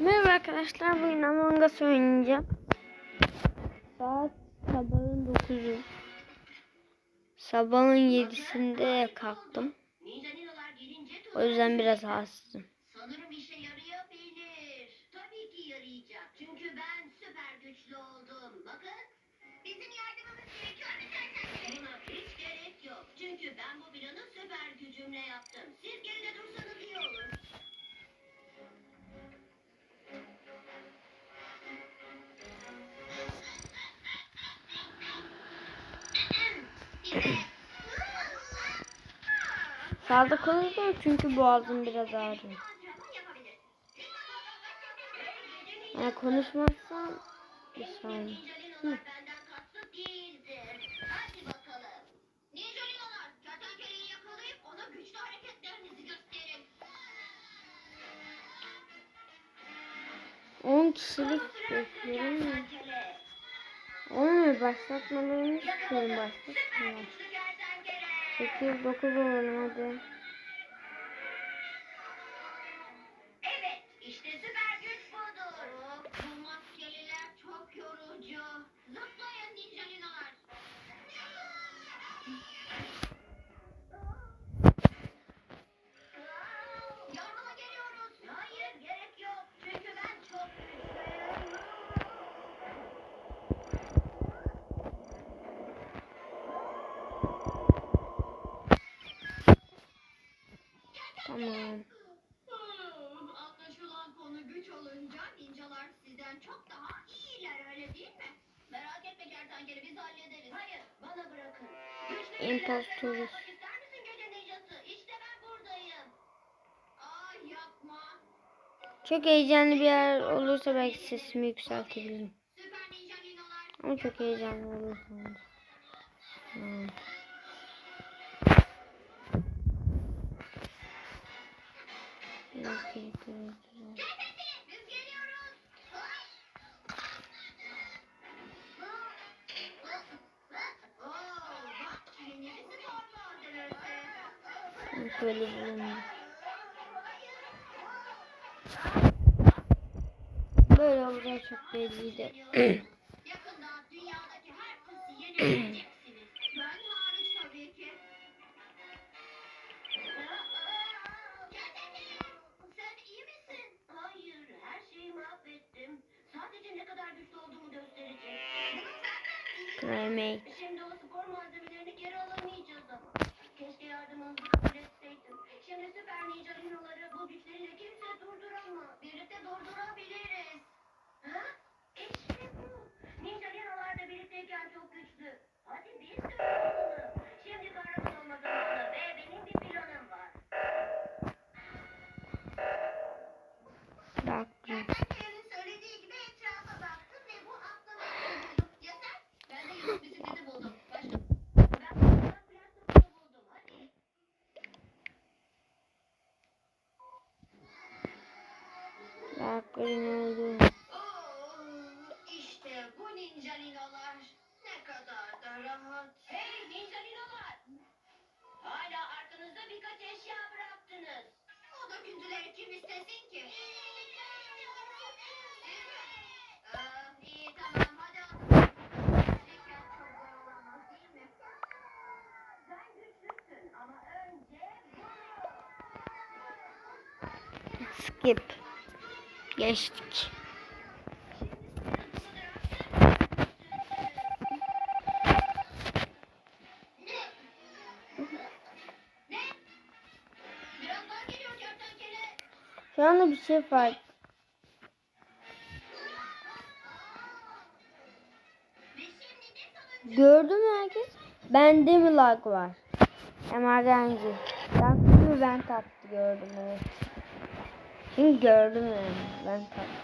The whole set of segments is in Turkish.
Merhaba arkadaşlar bugün Among Us oynayacağım. Saat sabahın 9'u. Sabahın 7'sinde kalktım. O yüzden biraz rahatsızım. sanırım işe yarayabilir. Tabii ki yarayacak. Çünkü ben süper güçlü oldum. Bakın. Bizim yardımımız gerekiyor mu hiç gerek yok. Çünkü ben bu planı süper gücümle yaptım. Siz geride dursanız iyi olur. Sağlık olur çünkü boğazım biraz ağrıyor. Yani konuşmazsam bir saniye. Benden kaçtı değildir. Hadi Başlatmalarını istiyorum Süper başlatmıyor. güçlü kertenkele. 8 9 olalım hadi. Hmm, Anlaşılan konu güç olunca ninjalar sizden çok daha iyiler öyle değil mi? Merak etme kertenkele biz hallederiz. Hayır bana bırakın. Güçlü İmpostörüz. ister misin gece ninjası? İşte ben buradayım. Ay yapma. Çok heyecanlı bir yer olursa belki sesimi yükseltebilirim. Ama çok heyecanlı olursa. Hmm. Torba öldürürse. Böyle bulundu. Böyle olacağı çok belliydi. Cremate. Şimdi o spor malzemelerini geri alamayacağız ama. Keşke yardımınızı kabul etseydim. Şimdi süper ninja rinoları bu güçleriyle kimse durduramaz. Birlikte durdurabiliriz. Ha? İşte bu. Ninja rinolar da birlikteyken çok güçlü. Hadi biz durduralım. Şimdi kahraman olma zamanı ve benim bir planım var. Baktım. Skip. Geçtik. Şu anda bir şey fark. Ve şimdi de sonuncu. Gördü mü herkes? Bende mi lag var? Emergenci. Yaktı ben tattı gördüm evet. Şimdi gördüm yani. Ben gidemezsiniz.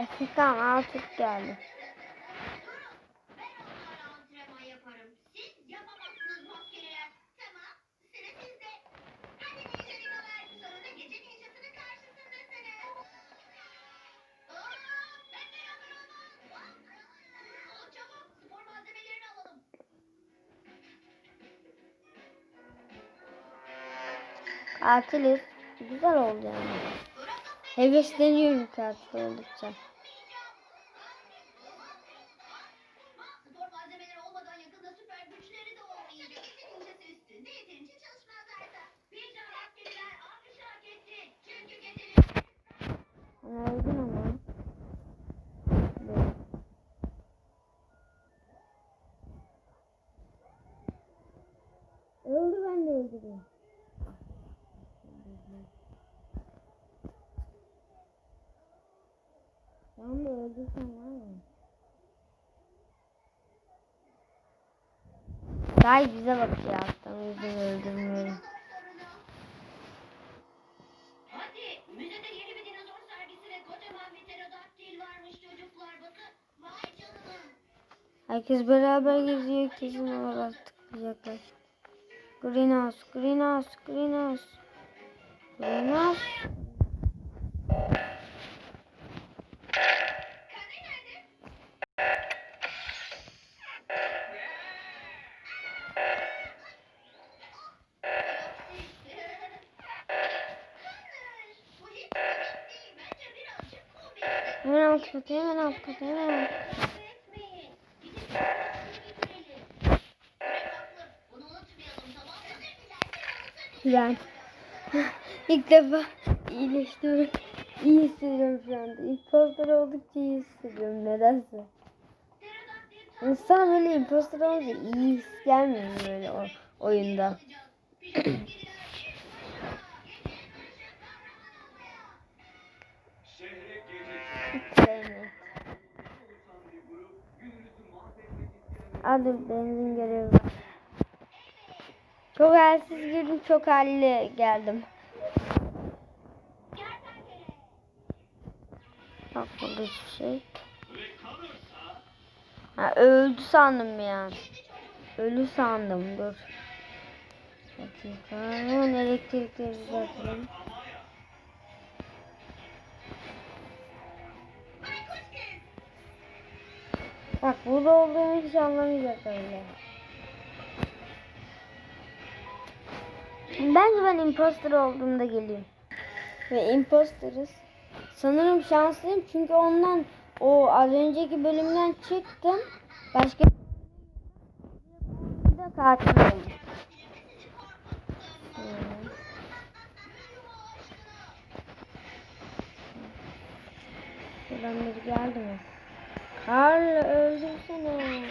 Efekan artık geldi. Atiliz. Güzel oldu yani. Hevesleniyorum katil oldukça. Spor malzemeleri olmadan yakında süper güçleri de olmayacak. Yeterince üstünde yeterince çalışmazlarsa. Pijama askeriler alkış hak etti. Çünkü geceleri Ben öldüm ama. Öldü ben de öldüreyim. Ben de öldürsem var ya. Gay bize bakıyor alttan o yüzden öldürmüyorum. Herkes beraber geziyor kesin olarak tıklayacaklar. Greenhouse, greenhouse, greenhouse. Greenhouse. Katı, hemen alt hemen alt mı? Ben ilk defa iyileştim. İyi hissediyorum şu anda. İmpostor oldukça iyi hissediyorum nedense. İnsan böyle impostor olunca iyi his gelmiyor böyle o oyunda. Hadi benzin görevi var. Çok halsiz girdim, çok halli geldim. Bak burada hiçbir şey. Ha, öldü sandım ya. Ölü sandım dur. Dakika. Elektrikleri düzeltelim. Bak burada olduğumu hiç anlamayacak öyle. Bence ben imposter olduğumda geleyim. Ve imposterız. Sanırım şanslıyım çünkü ondan o az önceki bölümden çıktım. Başka bir de katil oldum. Hmm. Şuradan biri geldi mi? Karl öldürsene.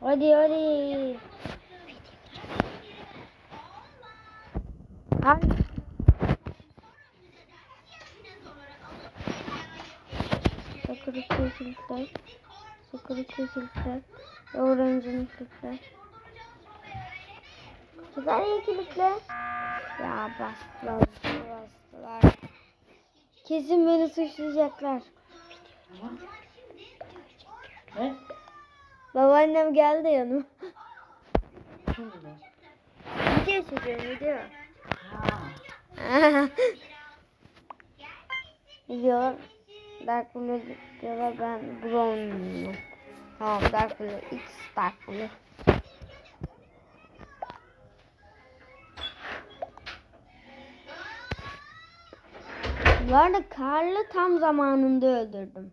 Hadi hadi. Karl. Sakırı kesildiler. Sakırı kesildiler. Öğrencinin kilitler. Kilitler. Ya bastılar, bastılar. Kesin beni suçlayacaklar. Ne? Babaannem geldi yanıma. Video çekiyorum video. Ha. Diyorlar Dark Blue diyorlar ben Brown'um. Tamam Dark Blue X Dark Blue. Bu arada Karl'ı tam zamanında öldürdüm.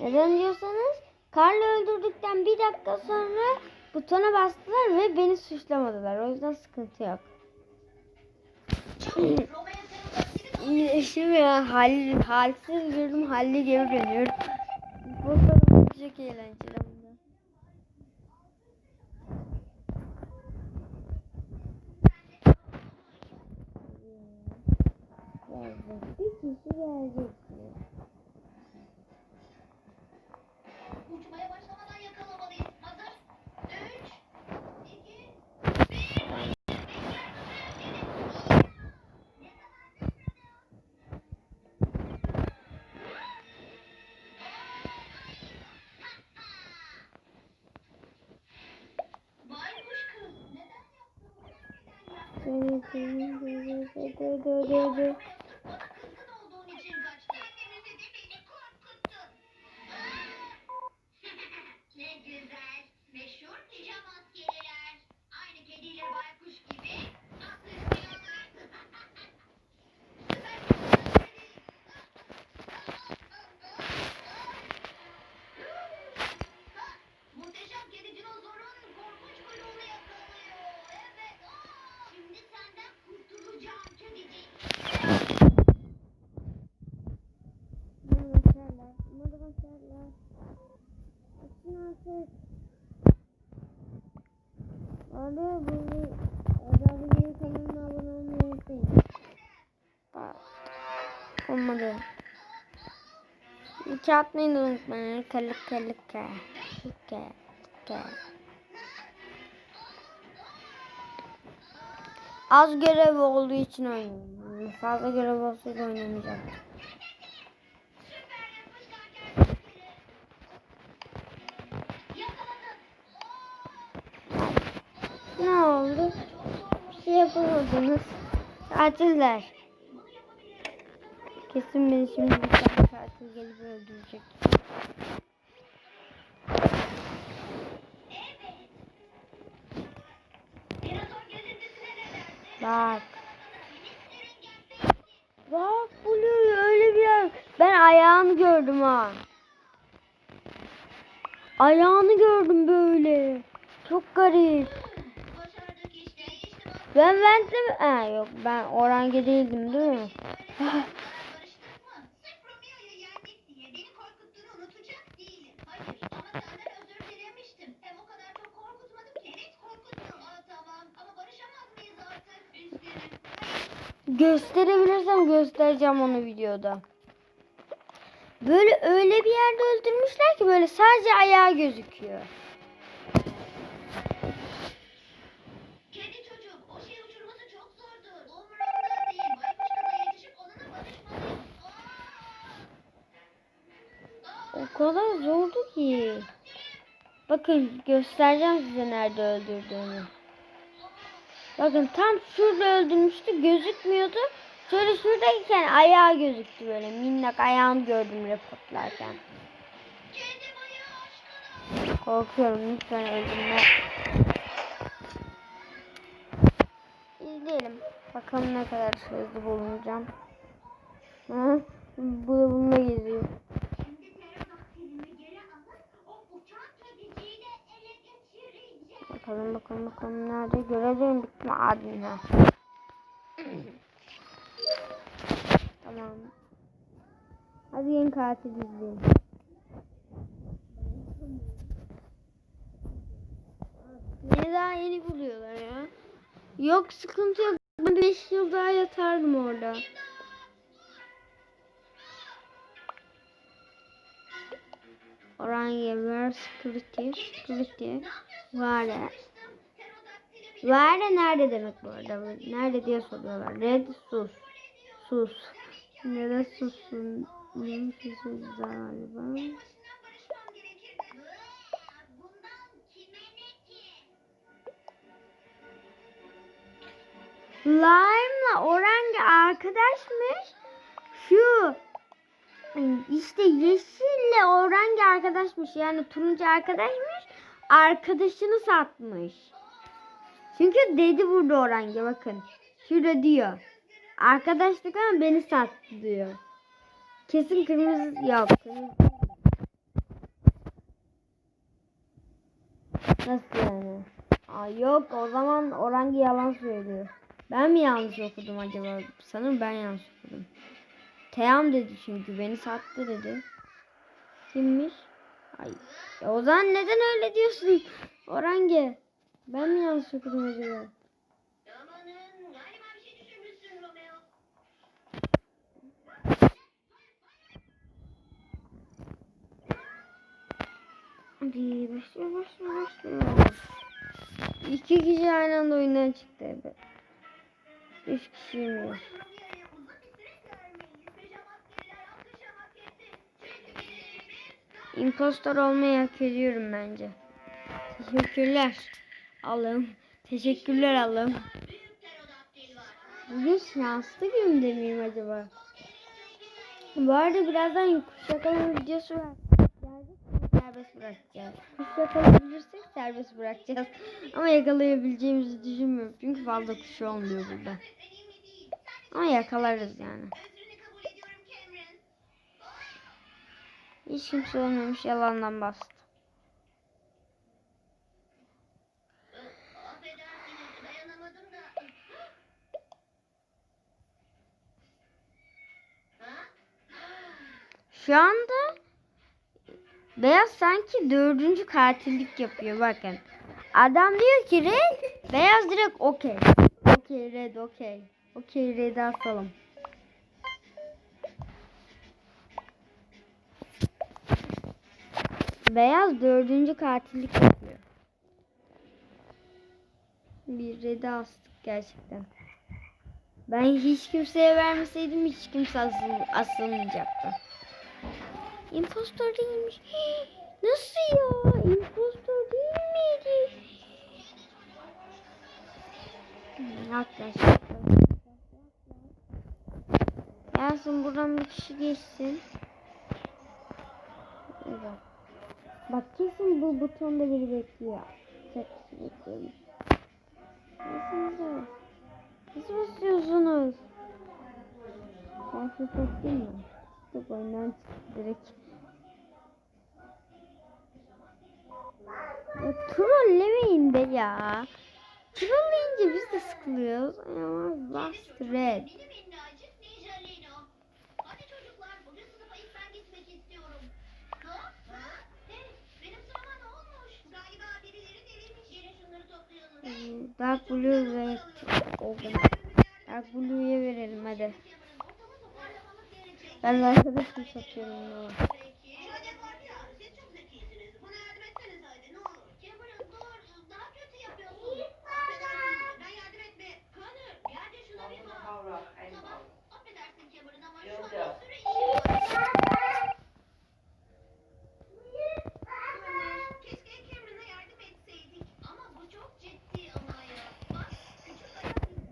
Neden diyorsanız Karl'ı öldürdükten bir dakika sonra butona bastılar ve beni suçlamadılar. O yüzden sıkıntı yok. İyileşim ya. Hal, halsiz yürüdüm. Halli geri dönüyorum. Bu kadar çok eğlenceli. hem de. Gelecek. Bir kişi gelecek. Uçmaya başlamadan yakalamalıyız. Hazır. Üç, iki, yaptın? Bana kızgın olduğun için kaçtı. Annemizi de like atmayı unutmayın. Ka. Ka. Ka. Az görev olduğu için oynuyorum. Fazla görev olsaydı. Yakaladım. Ne oldu? Bir şey yapamadınız. Tatiller. Kesin beni şimdi katil gelip öldürecek. Bak. Bak Blue öyle bir yer. Ben ayağını gördüm ha. Ayağını gördüm böyle. Çok garip. Ben Vent'le? Ha yok ben orange değildim değil mi? Gösterebilirsem göstereceğim onu videoda. Böyle öyle bir yerde öldürmüşler ki böyle sadece ayağı gözüküyor. O kadar zordu ki. Bakın göstereceğim size nerede öldürdüğünü. Bakın tam şurada öldürmüştü gözükmüyordu. Şöyle şuradayken ayağı gözüktü böyle minnak ayağını gördüm reportlarken. Korkuyorum lütfen öldürme. İzleyelim. Bakalım ne kadar hızlı bulunacağım. Hı? Bu da bununla geziyor. Şimdi pterodaktilimi geri alıp o uçan kediciyi de ele geçireceğim. Bakalım bakalım bakalım nerede mi admin ha. tamam. Hadi yeni katil izleyelim. Beni daha yeni buluyorlar ya. Yok sıkıntı yok. Ben 5 yıl daha yatardım orada. Orange ver security security Vare. Vare nerede demek bu arada? Nerede diye soruyorlar. Red sus. Sus. Da susun. Bunun sesi galiba. Lime'la Orange arkadaşmış. Şu işte yeşille Orange arkadaşmış. Yani turuncu arkadaşmış. Arkadaşını satmış. Çünkü dedi burada Orange bakın. Şurada diyor. Arkadaşlık ama beni sattı diyor. Kesin kırmızı yok. Nasıl yani? Aa, yok o zaman Orange yalan söylüyor. Ben mi yanlış okudum acaba? Sanırım ben yanlış okudum. Teyam dedi çünkü beni sattı dedi. Kimmiş? Ay. O zaman neden öyle diyorsun? Orange. Ben mi yanlış okudum acaba? Bir başlıyor başlıyor başlıyor. İki kişi aynı anda oyundan çıktı. Üç kişiymiş. Impostor olmayı hak ediyorum bence. Teşekkürler. Allah'ım. Teşekkürler var. Bugün şanslı günde miyim acaba? Bu arada birazdan kuş yakalama videosu var. Serbest bırakacağız. Kuş yakalayabilirsek serbest bırakacağız. Ama yakalayabileceğimizi düşünmüyorum. Çünkü fazla kuş olmuyor burada. Ama yakalarız yani. Özrünü kabul ediyorum Cameron. Hiç kimse olmamış yalandan bastı. Şu anda Beyaz sanki dördüncü katillik yapıyor bakın. Adam diyor ki red, beyaz direkt okey. Okey red okey. Okey red'i asalım. Beyaz dördüncü katillik yapıyor. Bir rede astık gerçekten. Ben hiç kimseye vermeseydim hiç kimse asıl, asılmayacaktı. İmpostor değilmiş. Nasıl ya? İmpostor değil miydi? Hmm, yaklaş. Gelsin buradan bir kişi geçsin. Evet. Bak kesin bu butonda biri bekliyor. Tek kişi bekliyormuş. Nasıl Nasıl basıyorsunuz? Ben şu sokayım mı? Yok oyundan direkt. Ya trollemeyin de ya. Trolleyince biz de sıkılıyoruz. Ama last red. Benim minnacık Ninja Lino. Hadi çocuklar bugün sınıfa ilk ben gitmek istiyorum. Ne? Ha? Hey, benim sınıfa ne olmuş? Galiba birileri devirmiş. Gelin şunları toplayalım. Hmm, Dark Blue ve Open. Dark Blue'ya verelim hadi. Ben de arkadaşım satıyorum bunu. Peki. Şöyle var ya, siz çok zekisiniz. Bana yardım etseniz haydi ne olur. Cameron dur, daha kötü yapıyorsun. Affedersin, ben yardım etme. Connor, gel de şuna bir bak. Tamam, affedersin Cameron ama şu an bir sürü işim var. Connor, keşke Cameron'a yardım etseydik. Ama bu çok ciddi ama ya. Bak, küçük ayak izi.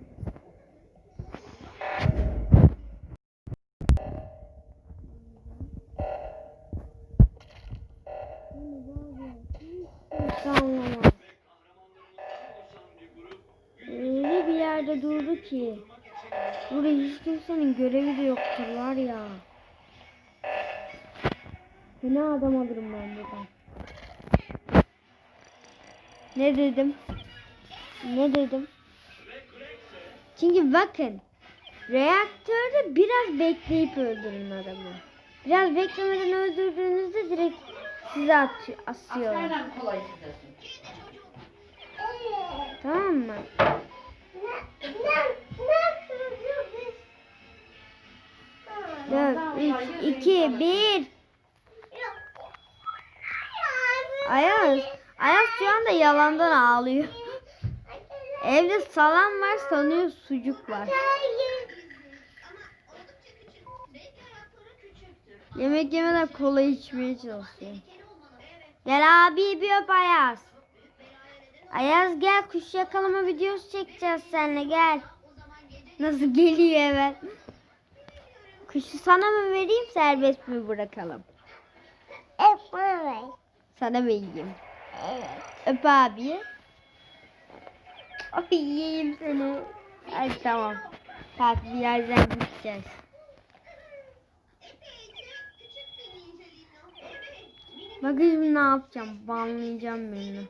Hiç anlamam. Öyle bir yerde durdu ki. Burada hiç kimsenin görevi de yoktur var ya. Ne adam alırım ben buradan. Ne dedim? Ne dedim? Çünkü bakın. Reaktörde biraz bekleyip öldürün adamı. Biraz beklemeden öldürdüğünüzde direkt size atıyor, asıyorlar. Aynen kolay çizesin. Tamam mı? Dört, üç, iki, bir. Ayaz. Ayaz şu anda yalandan ağlıyor. Evde salam var sanıyor sucuk var. Yemek yemeden kola içmeye çalışıyor. Evet. Gel abi bir öp Ayaz. Ayaz gel kuş yakalama videosu çekeceğiz seninle gel. Nasıl geliyor hemen. Kuşu sana mı vereyim serbest mi bırakalım? Evet Sana yiyeyim? Evet. Öp abi. Ay yiyeyim seni. Ay tamam. Bir yerden gideceğiz. Evet. Şimdi ne yapacağım? Banlayacağım birini.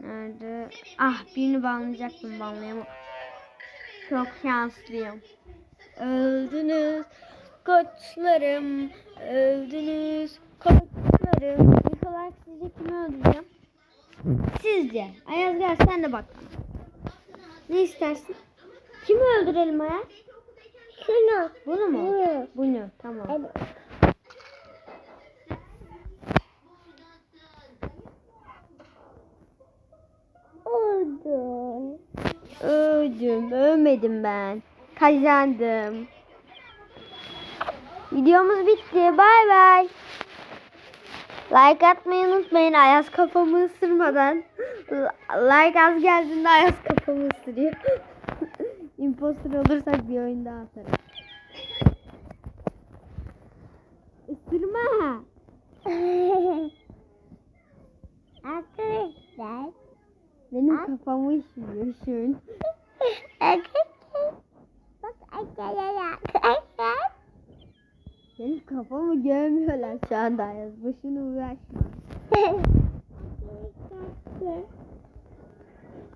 Nerede? Ah birini banlayacaktım banlayamam. Çok şanslıyım. Öldünüz koçlarım. Öldünüz koçlarım. İlk olarak sizce kimi öldüreceğim? Sizce. Ayaz gel sen de bak. Ne istersin? Kimi öldürelim Ayaz? Şunu. Bunu mu? Bunu. Bunu. Tamam. Öldüm. Öldüm. Ölmedim ben. Kazandım. Videomuz bitti. Bay bay. Like atmayı unutmayın Ayaz kafamı ısırmadan. Like az geldiğinde Ayaz kafamı ısırıyor. Imposter olursak bir oyun daha atarım. Isırma. Arkadaşlar. Benim kafamı üşüyor şu an. Bak arkadaşlar. Benim kafamı görmüyorlar şu anda Ayaz. Boşuna uğraşma.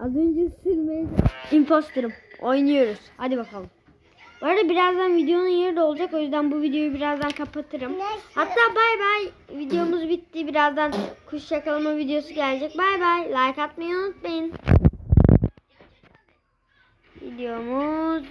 Az önce ısırmaya... Imposter'ım. Oynuyoruz. Hadi bakalım. Bu arada birazdan videonun yeri de olacak. O yüzden bu videoyu birazdan kapatırım. Hatta bay bay. Videomuz bitti. Birazdan kuş yakalama videosu gelecek. Bay bay. Like atmayı unutmayın. Videomuz